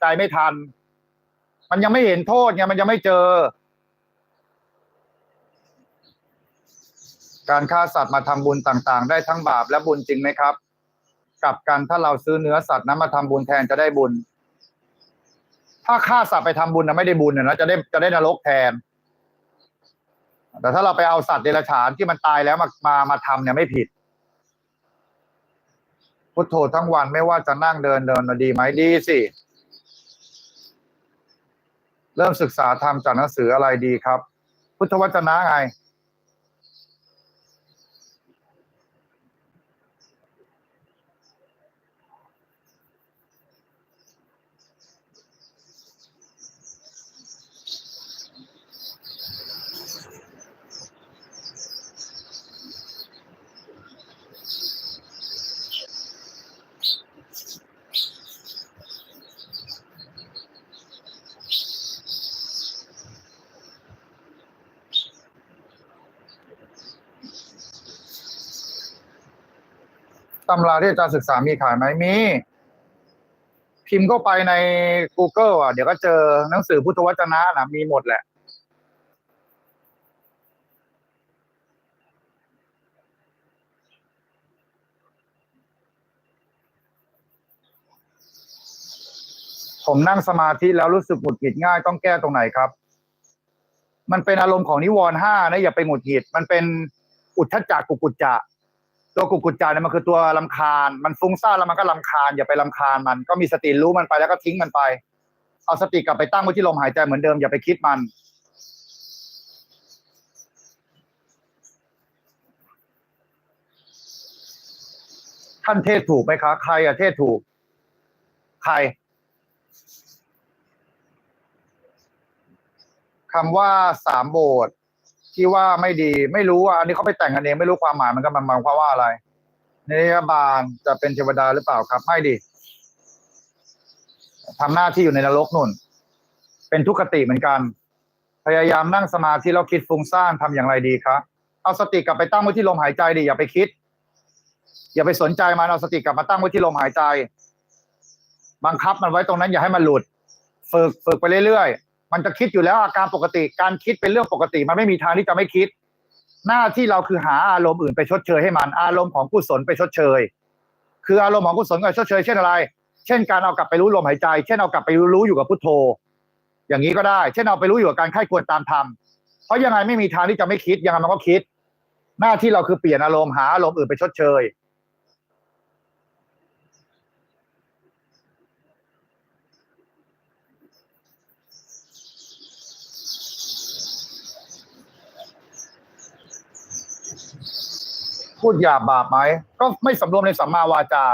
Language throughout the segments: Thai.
ใจไม่ทัน มันยังไม่เห็นโทษไงมันยังไม่เจอ การฆ่าสัตว์มาทำบุญต่าง ๆ ได้ทั้งบาปและบุญจริงไหมครับกลับกันถ้าเราซื้อเนื้อสัตว์นั้นมาทำบุญแทนจะได้บุญ ถ้าฆ่าสัตว์ไปทำบุญนะไม่ได้บุญนะจะได้จะได้นรกแทน แต่ถ้าเราไปเอาสัตว์เดรัจฉานที่มันตายแล้วมามามาทำเนี่ยไม่ผิดพุทโธทั้งวันไม่ว่าจะนั่งเดินเดินนะดีไหมดีสิ เริ่มศึกษาธรรมจากหนังสืออะไรดีครับ พุทธวจนะไง ตำราที่อาจารย์ศึกษามีขายไหมมี พิมพ์เข้าไปใน Google อะ เดี๋ยวก็เจอหนังสือพุทธวจนะนะมีหมดแหละผมนั่งสมาธิแล้วรู้สึกหงุดหงิดง่ายต้องแก้ตรงไหนครับ มันเป็นอารมณ์ของนิวรณ์ห้านะอย่าไปหงุดหงิด มันเป็นอุทธจักกุกุจจะ ตัวกุกุจจาเนี่ยมันคือตัวลำคาญ มันฟุ้งซ่านแล้วมันก็ลำคาญอย่าไปลำคาญมัน ก็มีสติรู้มันไปแล้วก็ทิ้งมันไป เอาสติกลับไปตั้งไว้ที่ลมหายใจเหมือนเดิมอย่าไปคิดมัน ท่านเทศถูกไหมคะ ใครอะเทศถูก ใครคำว่าสามโบส ที่ว่าไม่ดี ไม่รู้ว่าอันนี้เขาไปแต่งกันเองไม่รู้ความหมายมันก็มันหมายความว่าอะไรเนยบาลจะเป็นเทวดาหรือเปล่าครับ ไม่ดีทำหน้าที่อยู่ในนรกนุ่น เป็นทุกขติเหมือนกัน พยายามนั่งสมาธิแล้วคิดฟุ้งซ่านทำอย่างไรดีครับเอาสติกลับไปตั้งไว้ที่ลมหายใจดิอย่าไปคิด อย่าไปสนใจมันเอาสติกลับมาตั้งไว้ที่ลมหายใจ บังคับมันไว้ตรงนั้นอย่าให้มันหลุด ฝึกฝึกไปเรื่อยๆ มันจะคิดอยู่แล้วอาการปกติการคิดเป็นเรื่องปกติ มันไม่มีทางที่จะไม่คิด หน้าที่เราคือหาอารมณ์อื่นไปชดเชยให้มัน อารมณ์ของกุศลไปชดเชย คืออารมณ์ของกุศลกับชดเชย เช่นอะไร เช่นการเอากลับไปรู้ลมหายใจ เช่นเอากลับไปรู้อยู่กับพุทโธ อย่างนี้ก็ได้ เช่นเอาไปรู้อยู่กับการไข้ควรตามธรรมเพราะยังไงไม่มีทางที่จะไม่คิดยังไงมันก็คิด หน้าที่เราคือเปลี่ยนอารมณ์หาอารมณ์อื่นไปชดเชย พูดหยาบบาปไหม ก็ไม่สำรวมในสัมมาวาจา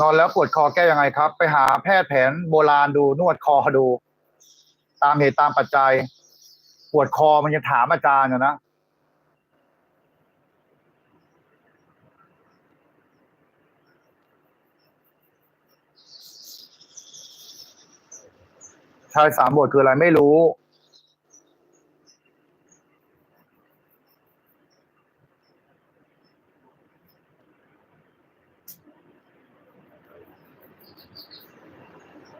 นอนแล้วปวดคอแก้ยังไงครับ ไปหาแพทย์แผนโบราณดูนวดคอดู ตามเหตุตามปัจจัย ปวดคอมันจะถามอาจารย์อยู่นะชายสามบทคืออะไรไม่รู้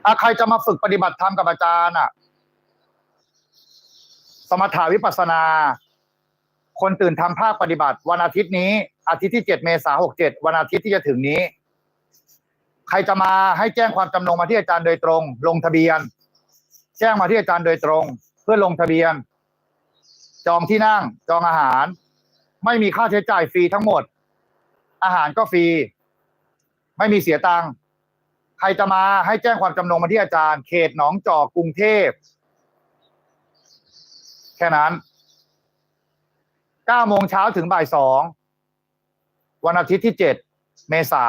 ถ้าใครจะมาฝึกปฏิบัติธรรมกับอาจารย์อะ สมถาวิปัสสนา คนตื่นทำภาคปฏิบัติ วันอาทิตย์นี้ อาทิตย์ที่เจ็ดเมษาหกเจ็ดวันอาทิตย์ที่จะถึงนี้ ใครจะมาให้แจ้งความจำนงมาที่อาจารย์โดยตรง ลงทะเบียน แจ้งมาที่อาจารย์โดยตรง เพื่อลงทะเบียน จองที่นั่ง จองอาหาร ไม่มีค่าใช้จ่ายฟรีทั้งหมด อาหารก็ฟรี ไม่มีเสียตังค์ ใครจะมาให้แจ้งความจำนงมาที่อาจารย์ เขตหนองจอกกรุงเทพ แค่นั้น9โมงเช้าถึงบ่ายสองวันอาทิตย์ที่7เมษา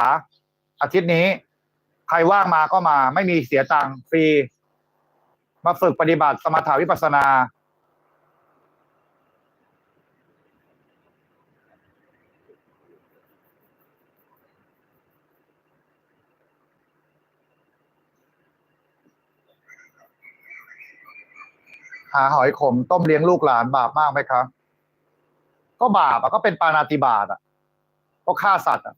อาทิตย์นี้ ใครว่างมาก็มา ไม่มีเสียตังค์ฟรี มาฝึกปฏิบัติสมถาวิปัสสนา หาหอยขมต้มเลี้ยงลูกหลานบาปมากไหมครับ ก็บาปอะก็เป็นปานาติบาตอะก็ฆ่าสัตว์อะ